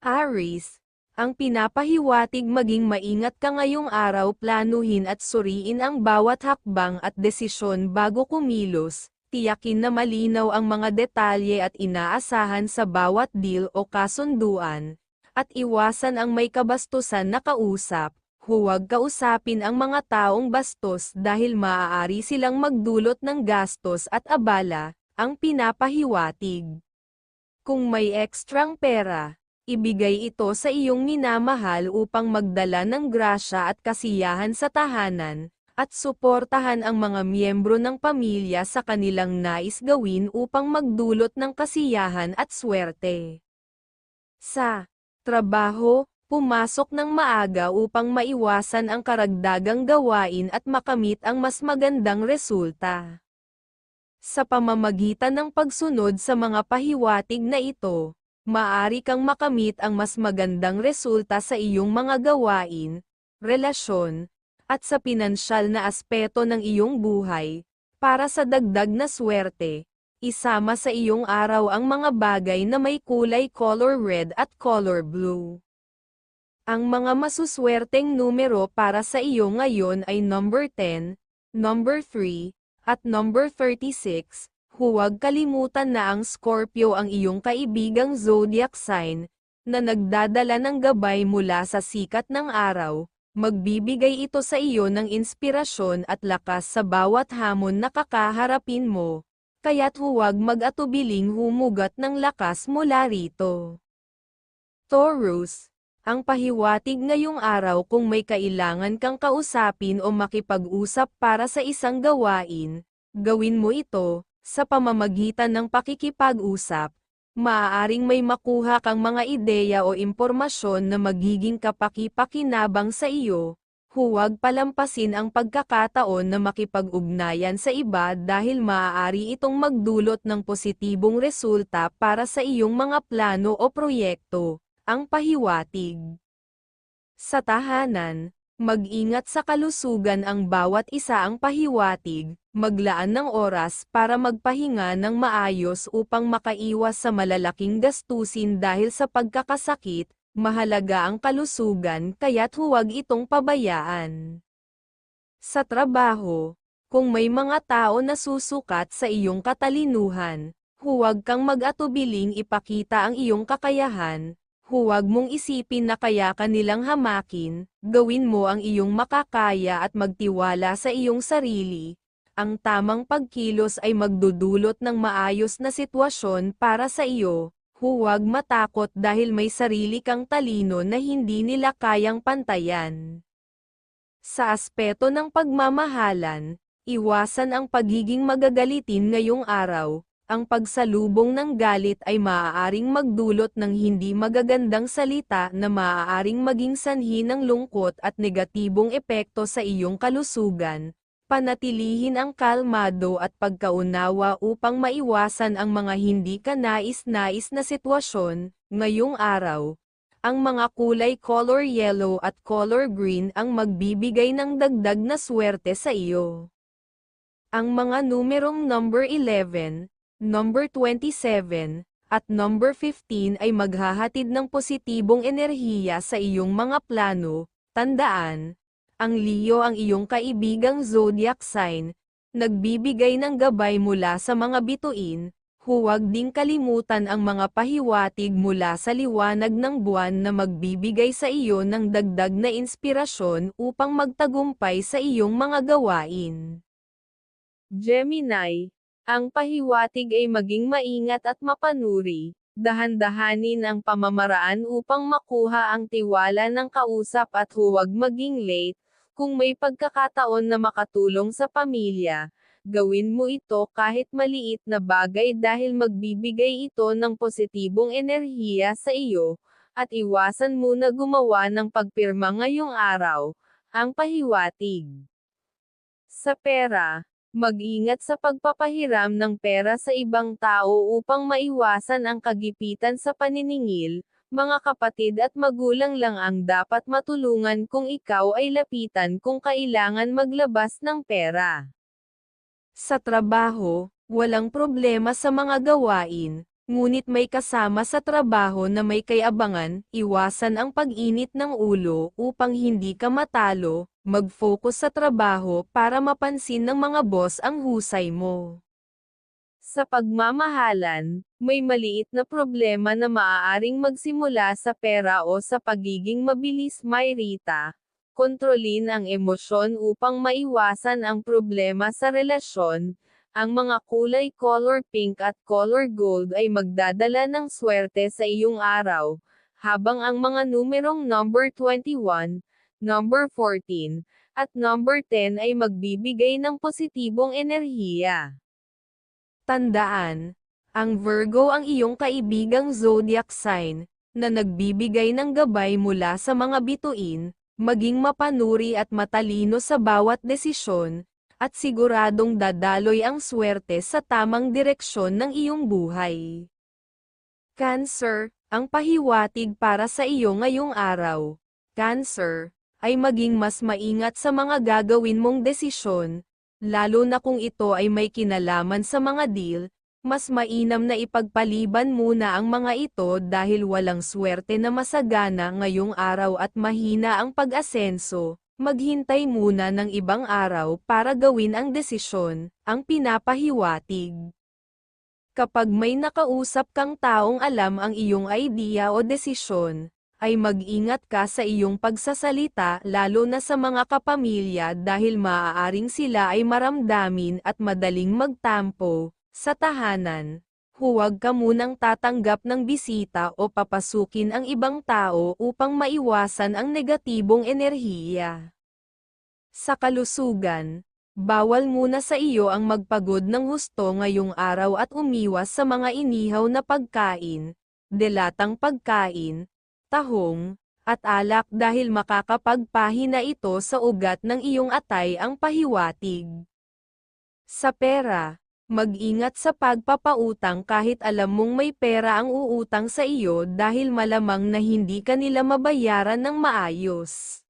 Aries, ang pinapahiwatig maging maingat ka ngayong araw planuhin at suriin ang bawat hakbang at desisyon bago kumilos, tiyakin na malinaw ang mga detalye at inaasahan sa bawat deal o kasunduan, at iwasan ang may kabastusan na kausap, huwag kausapin ang mga taong bastos dahil maaari silang magdulot ng gastos at abala, ang pinapahiwatig. Kung may ekstrang pera, ibigay ito sa iyong minamahal upang magdala ng grasya at kasiyahan sa tahanan, at suportahan ang mga miyembro ng pamilya sa kanilang nais gawin upang magdulot ng kasiyahan at swerte. Sa trabaho, pumasok ng maaga upang maiwasan ang karagdagang gawain at makamit ang mas magandang resulta. Sa pamamagitan ng pagsunod sa mga pahiwatig na ito, maaari kang makamit ang mas magandang resulta sa iyong mga gawain, relasyon, at sa pinansyal na aspeto ng iyong buhay, para sa dagdag na swerte, isama sa iyong araw ang mga bagay na may kulay color red at color blue. Ang mga masuswerteng numero para sa iyo ngayon ay number 10, number 3, at number 36, huwag kalimutan na ang Scorpio ang iyong kaibigang zodiac sign, na nagdadala ng gabay mula sa sikat ng araw, magbibigay ito sa iyo ng inspirasyon at lakas sa bawat hamon na kakaharapin mo, kaya't huwag mag-atubiling humugat ng lakas mula rito. Taurus, ang pahiwatig ngayong araw kung may kailangan kang kausapin o makipag-usap para sa isang gawain, gawin mo ito, sa pamamagitan ng pakikipag-usap, maaaring may makuha kang mga ideya o impormasyon na magiging kapaki-pakinabang sa iyo, huwag palampasin ang pagkakataon na makipag-ugnayan sa iba dahil maaari itong magdulot ng positibong resulta para sa iyong mga plano o proyekto ang pahiwatig. Sa tahanan, mag-ingat sa kalusugan ang bawat isa ang pahiwatig, maglaan ng oras para magpahinga ng maayos upang makaiwas sa malalaking gastusin dahil sa pagkakasakit, mahalaga ang kalusugan kaya't huwag itong pabayaan. Sa trabaho, kung may mga tao na susukat sa iyong katalinuhan, huwag kang mag-atubiling ipakita ang iyong kakayahan, Huwag mong isipin na kaya ka nilang hamakin, gawin mo ang iyong makakaya at magtiwala sa iyong sarili. Ang tamang pagkilos ay magdudulot ng maayos na sitwasyon para sa iyo. Huwag matakot dahil may sarili kang talino na hindi nila kayang pantayan. Sa aspeto ng pagmamahalan, iwasan ang pagiging magagalitin ngayong araw, ang pagsalubong ng galit ay maaaring magdulot ng hindi magagandang salita na maaaring maging sanhi ng lungkot at negatibong epekto sa iyong kalusugan. Panatilihin ang kalmado at pagkaunawa upang maiwasan ang mga hindi ka nais-nais na sitwasyon. Ngayong araw, ang mga kulay color yellow at color green ang magbibigay ng dagdag na swerte sa iyo. Ang mga numerong number 11, number 27, at number 15 ay maghahatid ng positibong enerhiya sa iyong mga plano. Tandaan, ang Leo ang iyong kaibigang zodiac sign, nagbibigay ng gabay mula sa mga bituin, huwag ding kalimutan ang mga pahiwatig mula sa liwanag ng buwan na magbibigay sa iyo ng dagdag na inspirasyon upang magtagumpay sa iyong mga gawain. Gemini ang pahiwatig ay maging maingat at mapanuri, dahan-dahanin ang pamamaraan upang makuha ang tiwala ng kausap at huwag maging late, kung may pagkakataon na makatulong sa pamilya, gawin mo ito kahit maliit na bagay dahil magbibigay ito ng positibong enerhiya sa iyo, at iwasan mo na gumawa ng pagpirma ngayong araw, ang pahiwatig. Sa pera, Mag-ingat sa pagpapahiram ng pera sa ibang tao upang maiwasan ang kagipitan sa paniningil, Mga kapatid at magulang lang ang dapat matulungan kung ikaw ay lapitan kung kailangan maglabas ng pera. Sa trabaho, walang problema sa mga gawain, ngunit may kasama sa trabaho na may kayabangan, iwasan ang pag-init ng ulo upang hindi ka matalo, mag-focus sa trabaho para mapansin ng mga boss ang husay mo. Sa pagmamahalan, may maliit na problema na maaaring magsimula sa pera o sa pagiging mabilis Mayrita. Kontrolin ang emosyon upang maiwasan ang problema sa relasyon. Ang mga kulay color pink at color gold ay magdadala ng swerte sa iyong araw, habang ang mga numerong number 21, number 14, at number 10 ay magbibigay ng positibong enerhiya. Tandaan, ang Virgo ang iyong kaibigang zodiac sign, na nagbibigay ng gabay mula sa mga bituin, maging mapanuri at matalino sa bawat desisyon, at siguradong dadaloy ang swerte sa tamang direksyon ng iyong buhay. Cancer, ang pahiwatig para sa iyo ngayong araw. Cancer, ay maging mas maingat sa mga gagawin mong desisyon, lalo na kung ito ay may kinalaman sa mga deal, mas mainam na ipagpaliban muna ang mga ito dahil walang swerte na masagana ngayong araw at mahina ang pag-asenso, maghintay muna ng ibang araw para gawin ang desisyon, ang pinapahiwatig. Kapag may nakausap kang taong alam ang iyong idea o desisyon, ay mag-ingat ka sa iyong pagsasalita lalo na sa mga kapamilya dahil maaaring sila ay maramdamin at madaling magtampo. Sa tahanan, huwag ka munang tatanggap ng bisita o papasukin ang ibang tao upang maiwasan ang negatibong enerhiya. Sa kalusugan, bawal muna sa iyo ang magpagod ng husto ngayong araw at umiwas sa mga inihaw na pagkain, delatang pagkain, tahong, at alak dahil makakapagpahina ito sa ugat ng iyong atay ang pahiwatig. Sa pera, mag-ingat sa pagpapautang kahit alam mong may pera ang uutang sa iyo dahil malamang na hindi ka nila mabayaran ng maayos.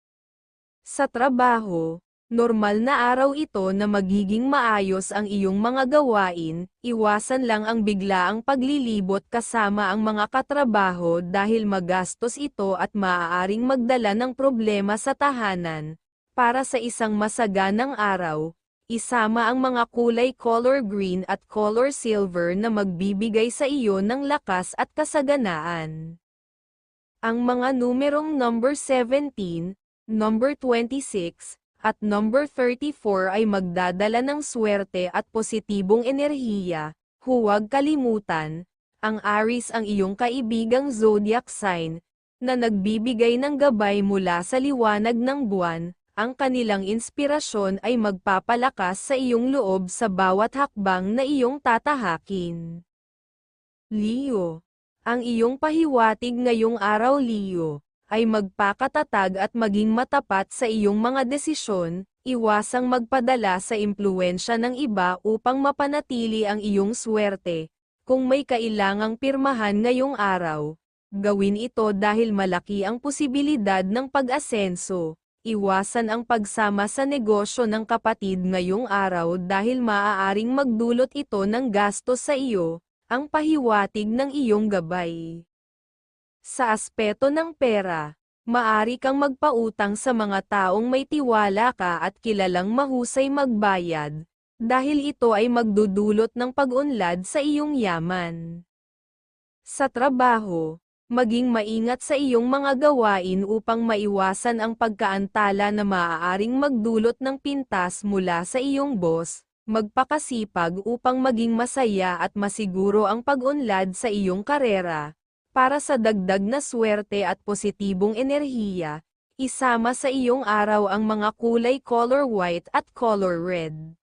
Sa trabaho, normal na araw ito na magiging maayos ang iyong mga gawain, iwasan lang ang biglaang paglilibot kasama ang mga katrabaho dahil magastos ito at maaaring magdala ng problema sa tahanan. Para sa isang masaganang araw, isama ang mga kulay color green at color silver na magbibigay sa iyo ng lakas at kasaganaan. Ang mga numerong number 17, number 26, at number 34 ay magdadala ng swerte at positibong enerhiya. Huwag kalimutan, ang Aries ang iyong kaibigang zodiac sign, na nagbibigay ng gabay mula sa liwanag ng buwan, ang kanilang inspirasyon ay magpapalakas sa iyong loob sa bawat hakbang na iyong tatahakin. Leo. Ang iyong pahiwatig ngayong araw Leo, ay magpakatatag at maging matapat sa iyong mga desisyon, iwasang magpadala sa impluensya ng iba upang mapanatili ang iyong swerte. Kung may kailangang pirmahan ngayong araw, gawin ito dahil malaki ang posibilidad ng pag-asenso. Iwasan ang pagsama sa negosyo ng kapatid ngayong araw dahil maaaring magdulot ito ng gastos sa iyo, ang pahiwatig ng iyong gabay. Sa aspeto ng pera, maari kang magpautang sa mga taong may tiwala ka at kilalang mahusay magbayad, dahil ito ay magdudulot ng pag-unlad sa iyong yaman. Sa trabaho, maging maingat sa iyong mga gawain upang maiwasan ang pagkaantala na maaaring magdulot ng pintas mula sa iyong boss, magpakasipag upang maging masaya at masiguro ang pag-unlad sa iyong karera. Para sa dagdag na swerte at positibong enerhiya, isama sa iyong araw ang mga kulay color white at color red.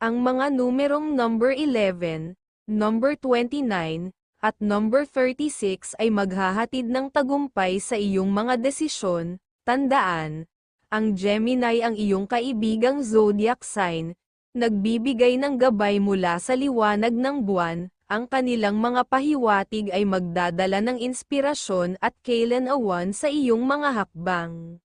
Ang mga numerong number 11, number 29, at number 36 ay maghahatid ng tagumpay sa iyong mga desisyon, tandaan, ang Gemini ang iyong kaibigang zodiac sign, nagbibigay ng gabay mula sa liwanag ng buwan, ang kanilang mga pahiwatig ay magdadala ng inspirasyon at kailan-awan sa iyong mga hakbang.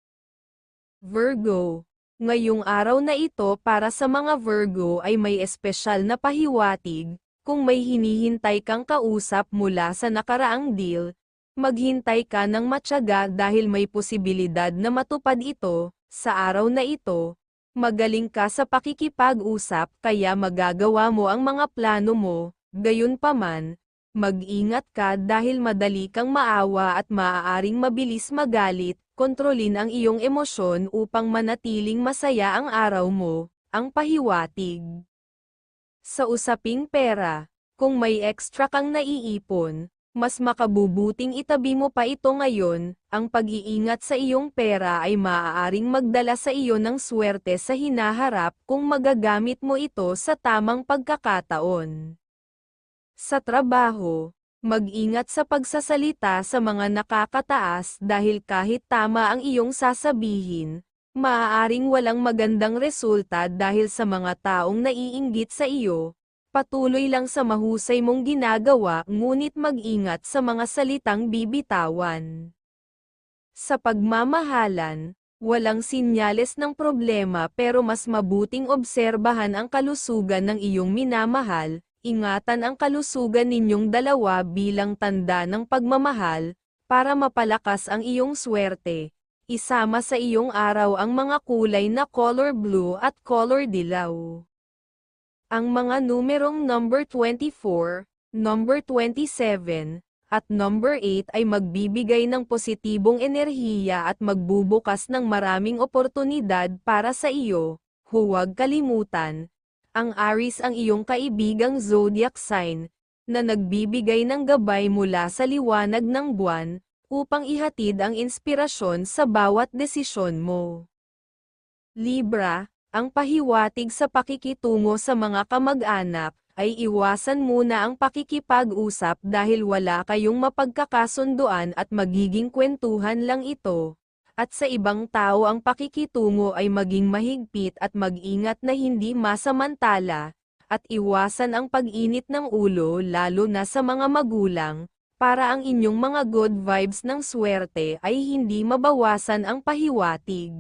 Virgo Ngayong araw na ito para sa mga Virgo ay may espesyal na pahiwatig, kung may hinihintay kang kausap mula sa nakaraang deal, maghintay ka ng matyaga dahil may posibilidad na matupad ito, sa araw na ito, magaling ka sa pakikipag-usap kaya magagawa mo ang mga plano mo, Gayunpaman, mag-ingat ka dahil madali kang maawa at maaaring mabilis magalit, kontrolin ang iyong emosyon upang manatiling masaya ang araw mo, ang pahiwatig. Sa usaping pera, kung may extra kang naiipon, mas makabubuting itabi mo pa ito ngayon, ang pag-iingat sa iyong pera ay maaaring magdala sa iyo ng swerte sa hinaharap kung magagamit mo ito sa tamang pagkakataon. Sa trabaho, mag-ingat sa pagsasalita sa mga nakakataas dahil kahit tama ang iyong sasabihin, maaaring walang magandang resulta dahil sa mga taong naiinggit sa iyo. Patuloy lang sa mahusay mong ginagawa ngunit mag-ingat sa mga salitang bibitawan. Sa pagmamahalan, walang sinyales ng problema pero mas mabuting obserbahan ang kalusugan ng iyong minamahal, ingatan ang kalusugan ninyong dalawa bilang tanda ng pagmamahal, para mapalakas ang iyong swerte. Isama sa iyong araw ang mga kulay na color blue at color dilaw. Ang mga numerong number 24, number 27, at number 8 ay magbibigay ng positibong enerhiya at magbubukas ng maraming oportunidad para sa iyo. Huwag kalimutan, ang Aries ang iyong kaibigang zodiac sign, na nagbibigay ng gabay mula sa liwanag ng buwan, upang ihatid ang inspirasyon sa bawat desisyon mo. Libra, ang pahiwatig sa pakikitungo sa mga kamag-anak, ay iwasan muna ang pakikipag-usap dahil wala kayong mapagkakasunduan at magiging kwentuhan lang ito at sa ibang tao ang pakikitungo ay maging mahigpit at mag-ingat na hindi masamantala, at iwasan ang pag-init ng ulo lalo na sa mga magulang, para ang inyong mga good vibes ng swerte ay hindi mabawasan ang pahiwatig.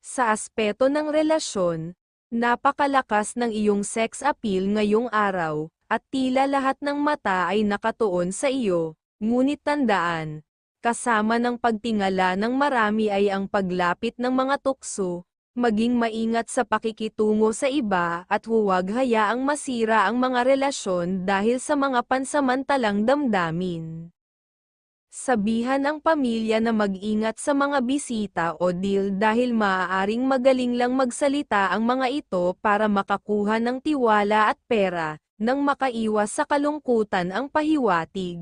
Sa aspeto ng relasyon, napakalakas ng iyong sex appeal ngayong araw, at tila lahat ng mata ay nakatuon sa iyo, ngunit tandaan, Kasama ng pagtingala ng marami ay ang paglapit ng mga tukso, maging maingat sa pakikitungo sa iba at huwag hayaang masira ang mga relasyon dahil sa mga pansamantalang damdamin. Sabihan ang pamilya na mag-ingat sa mga bisita o deal dahil maaaring magaling lang magsalita ang mga ito para makakuha ng tiwala at pera, nang makaiwas sa kalungkutan ang pahiwatig.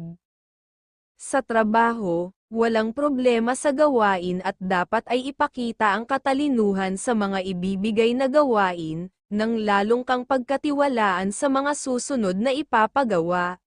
Sa trabaho, walang problema sa gawain at dapat ay ipakita ang katalinuhan sa mga ibibigay na gawain, nang lalong kang pagkatiwalaan sa mga susunod na ipapagawa.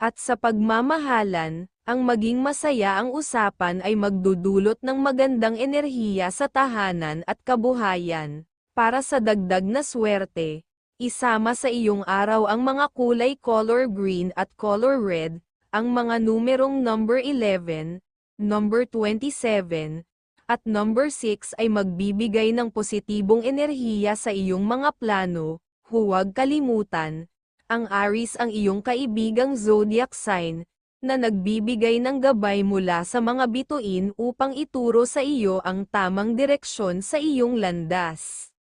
At sa pagmamahalan, ang maging masaya ang usapan ay magdudulot ng magandang enerhiya sa tahanan at kabuhayan, para sa dagdag na swerte. Isama sa iyong araw ang mga kulay color green at color red, ang mga numerong number 11, number 27, at number 6 ay magbibigay ng positibong enerhiya sa iyong mga plano, huwag kalimutan, ang Aries ang iyong kaibigang zodiac sign, na nagbibigay ng gabay mula sa mga bituin upang ituro sa iyo ang tamang direksyon sa iyong landas.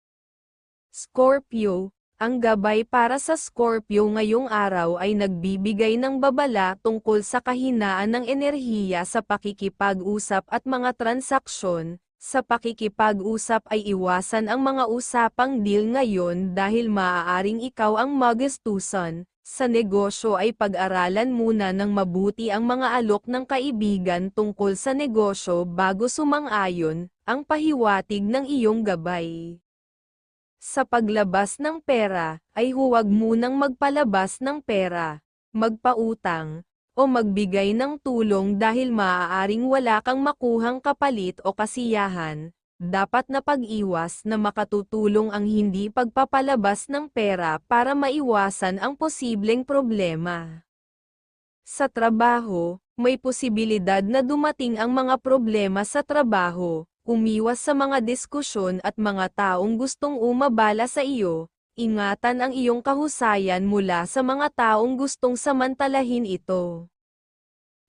Scorpio, ang gabay para sa Scorpio ngayong araw ay nagbibigay ng babala tungkol sa kahinaan ng enerhiya sa pakikipag-usap at mga transaksyon. Sa pakikipag-usap ay iwasan ang mga usapang deal ngayon dahil maaaring ikaw ang magastusan. Sa negosyo ay pag-aralan muna ng mabuti ang mga alok ng kaibigan tungkol sa negosyo bago sumang-ayon, ang pahiwatig ng iyong gabay. Sa paglabas ng pera, ay huwag munang magpalabas ng pera, magpautang, o magbigay ng tulong dahil maaaring wala kang makuhang kapalit o kasiyahan, dapat na pag-iwas na makatutulong ang hindi pagpapalabas ng pera para maiwasan ang posibleng problema. Sa trabaho, may posibilidad na dumating ang mga problema sa trabaho, umiwas sa mga diskusyon at mga taong gustong umabala sa iyo, ingatan ang iyong kahusayan mula sa mga taong gustong samantalahin ito.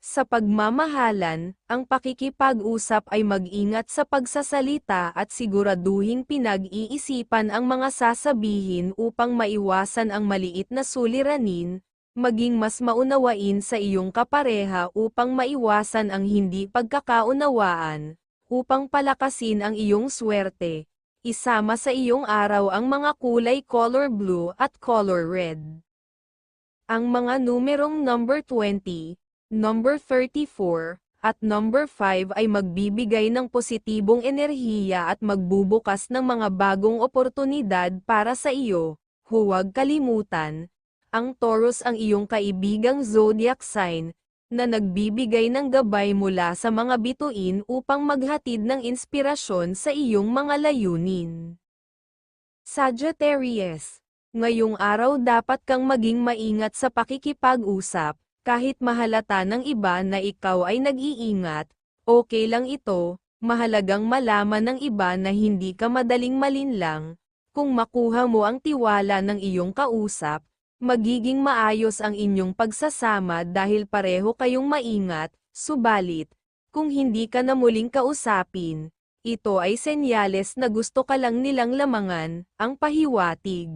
Sa pagmamahalan, ang pakikipag-usap ay mag-ingat sa pagsasalita at siguraduhing pinag-iisipan ang mga sasabihin upang maiwasan ang maliit na suliranin, maging mas maunawain sa iyong kapareha upang maiwasan ang hindi pagkakaunawaan, upang palakasin ang iyong swerte. Isama sa iyong araw ang mga kulay color blue at color red. Ang mga numerong number 20, number 34, at number 5 ay magbibigay ng positibong enerhiya at magbubukas ng mga bagong oportunidad para sa iyo. Huwag kalimutan, ang Taurus ang iyong kaibigang zodiac sign, na nagbibigay ng gabay mula sa mga bituin upang maghatid ng inspirasyon sa iyong mga layunin. Sagittarius, ngayong araw dapat kang maging maingat sa pakikipag-usap, kahit mahalata ng iba na ikaw ay nag-iingat, okay lang ito, mahalagang malaman ng iba na hindi ka madaling malinlang, kung makuha mo ang tiwala ng iyong kausap, magiging maayos ang inyong pagsasama dahil pareho kayong maingat, subalit, kung hindi ka na muling kausapin, ito ay senyales na gusto ka lang nilang lamangan, ang pahiwatig.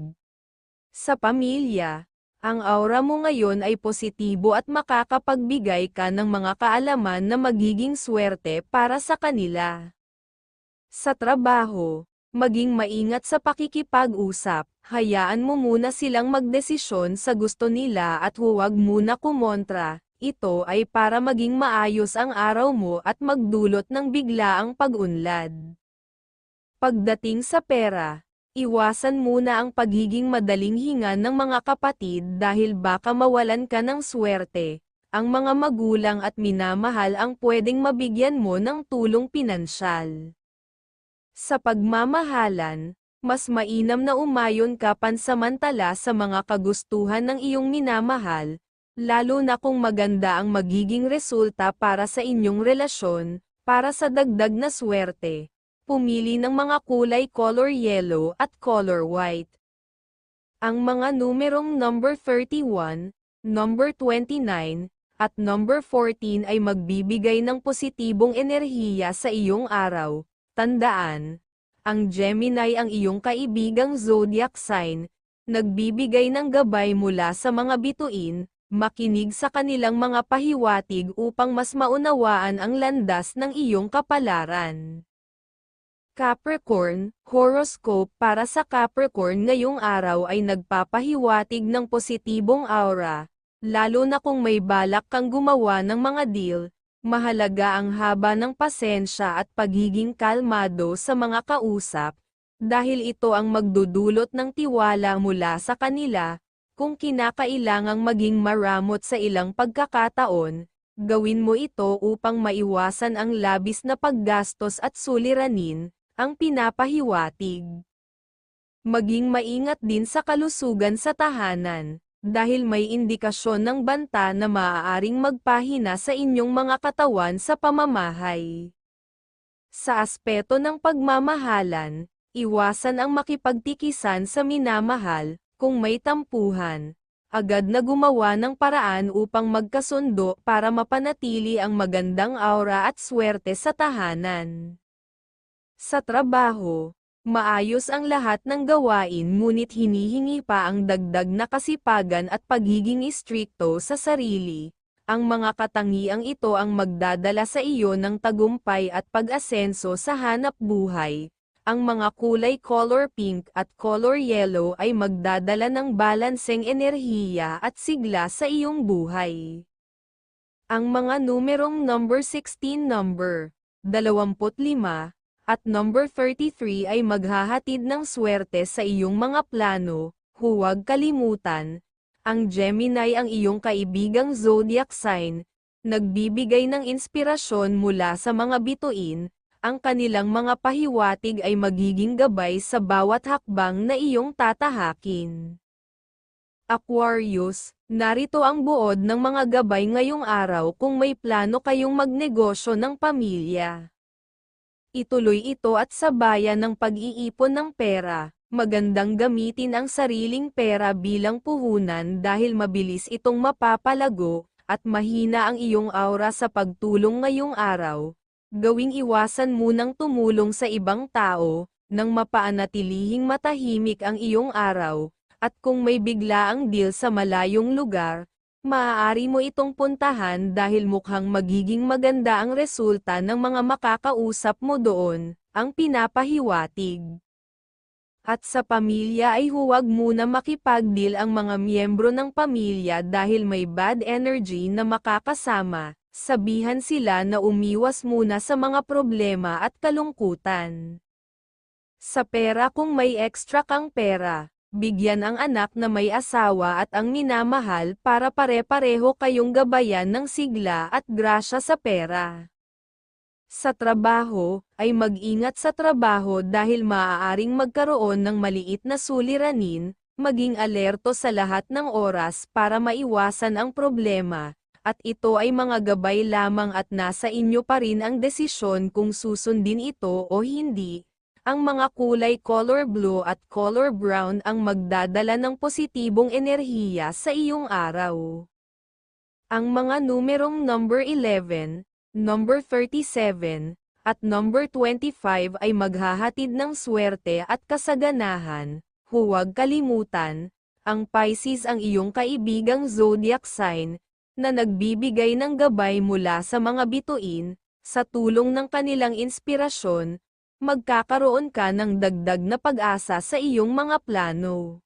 Sa pamilya, ang aura mo ngayon ay positibo at makakapagbigay ka ng mga kaalaman na magiging swerte para sa kanila. Sa trabaho, maging maingat sa pakikipag-usap, hayaan mo muna silang magdesisyon sa gusto nila at huwag muna kumontra, ito ay para maging maayos ang araw mo at magdulot ng biglaang pag-unlad. Pagdating sa pera, Iwasan muna ang pagiging madaling hinga ng mga kapatid dahil baka mawalan ka ng swerte. Ang mga magulang at minamahal ang pwedeng mabigyan mo ng tulong pinansyal. Sa pagmamahalan, mas mainam na umayon ka pansamantala sa mga kagustuhan ng iyong minamahal, lalo na kung maganda ang magiging resulta para sa inyong relasyon, para sa dagdag na swerte pumili ng mga kulay color yellow at color white. Ang mga numerong number 31, number 29, at number 14 ay magbibigay ng positibong enerhiya sa iyong araw. Tandaan, ang Gemini ang iyong kaibigang zodiac sign, nagbibigay ng gabay mula sa mga bituin, makinig sa kanilang mga pahiwatig upang mas maunawaan ang landas ng iyong kapalaran. Capricorn, horoscope para sa Capricorn ngayong araw ay nagpapahiwatig ng positibong aura, lalo na kung may balak kang gumawa ng mga deal, mahalaga ang haba ng pasensya at pagiging kalmado sa mga kausap, dahil ito ang magdudulot ng tiwala mula sa kanila, kung kinakailangang maging maramot sa ilang pagkakataon, gawin mo ito upang maiwasan ang labis na paggastos at suliranin, ang pinapahiwatig. Maging maingat din sa kalusugan sa tahanan, dahil may indikasyon ng banta na maaaring magpahina sa inyong mga katawan sa pamamahay. Sa aspeto ng pagmamahalan, iwasan ang makipagtikisan sa minamahal, kung may tampuhan, agad na gumawa ng paraan upang magkasundo para mapanatili ang magandang aura at swerte sa tahanan. Sa trabaho, maayos ang lahat ng gawain ngunit hinihingi pa ang dagdag na kasipagan at pagiging istrikto sa sarili. Ang mga katangiang ito ang magdadala sa iyo ng tagumpay at pag-asenso sa hanap buhay. Ang mga kulay color pink at color yellow ay magdadala ng balanseng enerhiya at sigla sa iyong buhay. Ang mga numerong number 16 number 25, at number 33 ay maghahatid ng swerte sa iyong mga plano, huwag kalimutan, ang Gemini ang iyong kaibigang zodiac sign, nagbibigay ng inspirasyon mula sa mga bituin, ang kanilang mga pahiwatig ay magiging gabay sa bawat hakbang na iyong tatahakin. Aquarius, narito ang buod ng mga gabay ngayong araw kung may plano kayong magnegosyo ng pamilya. Ituloy ito at sabayan ng pag-iipon ng pera, magandang gamitin ang sariling pera bilang puhunan dahil mabilis itong mapapalago, at mahina ang iyong aura sa pagtulong ngayong araw. Gawing iwasan munang tumulong sa ibang tao, nang mapaanatilihing matahimik ang iyong araw, at kung may biglaang deal sa malayong lugar, maaari mo itong puntahan dahil mukhang magiging maganda ang resulta ng mga makakausap mo doon, ang pinapahiwatig. At sa pamilya ay huwag muna makipagdeal ang mga miyembro ng pamilya dahil may bad energy na makakasama, sabihan sila na umiwas muna sa mga problema at kalungkutan. Sa pera kung may extra kang pera, bigyan ang anak na may asawa at ang minamahal para pare-pareho kayong gabayan ng sigla at grasya sa pera. Sa trabaho, ay mag-ingat sa trabaho dahil maaaring magkaroon ng maliit na suliranin, maging alerto sa lahat ng oras para maiwasan ang problema, at ito ay mga gabay lamang at nasa inyo pa rin ang desisyon kung susundin ito o hindi. Ang mga kulay color blue at color brown ang magdadala ng positibong enerhiya sa iyong araw. Ang mga numerong number 11, number 37, at number 25 ay maghahatid ng swerte at kasaganahan. Huwag kalimutan, ang Pisces ang iyong kaibigang zodiac sign, na nagbibigay ng gabay mula sa mga bituin, sa tulong ng kanilang inspirasyon, magkakaroon ka ng dagdag na pag-asa sa iyong mga plano.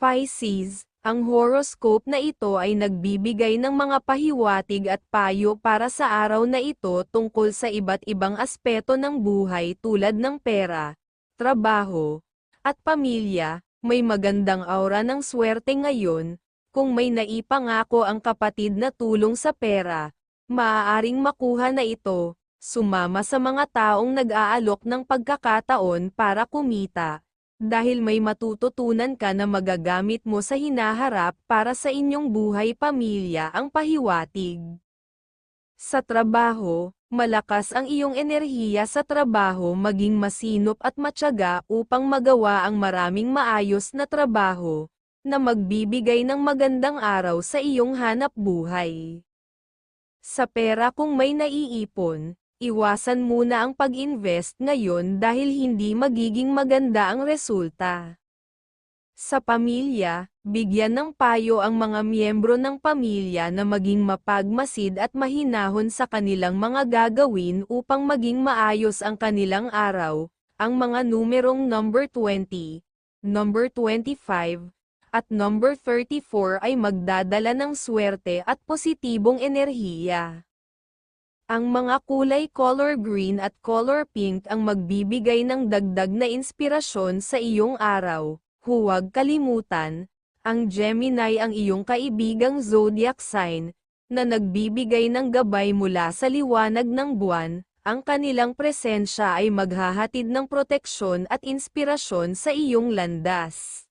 Pisces, ang horoscope na ito ay nagbibigay ng mga pahiwatig at payo para sa araw na ito tungkol sa iba't ibang aspeto ng buhay tulad ng pera, trabaho, at pamilya. May magandang aura ng swerte ngayon, kung may naipangako ang kapatid na tulong sa pera, maaaring makuha na ito, sumama sa mga taong nag-aalok ng pagkakataon para kumita dahil may matututunan ka na magagamit mo sa hinaharap para sa inyong buhay pamilya ang pahiwatig. Sa trabaho, malakas ang iyong enerhiya sa trabaho maging masinop at matyaga upang magawa ang maraming maayos na trabaho, na magbibigay ng magandang araw sa iyong hanap buhay. Sa pera kung may naiipon, Iwasan muna ang pag-invest ngayon dahil hindi magiging maganda ang resulta. Sa pamilya, bigyan ng payo ang mga miyembro ng pamilya na maging mapagmasid at mahinahon sa kanilang mga gagawin upang maging maayos ang kanilang araw. Ang mga numerong number 20, number 25, at number 34 ay magdadala ng swerte at positibong enerhiya. Ang mga kulay color green at color pink ang magbibigay ng dagdag na inspirasyon sa iyong araw. Huwag kalimutan, ang Gemini ang iyong kaibigang zodiac sign, na nagbibigay ng gabay mula sa liwanag ng buwan, ang kanilang presensya ay maghahatid ng proteksyon at inspirasyon sa iyong landas.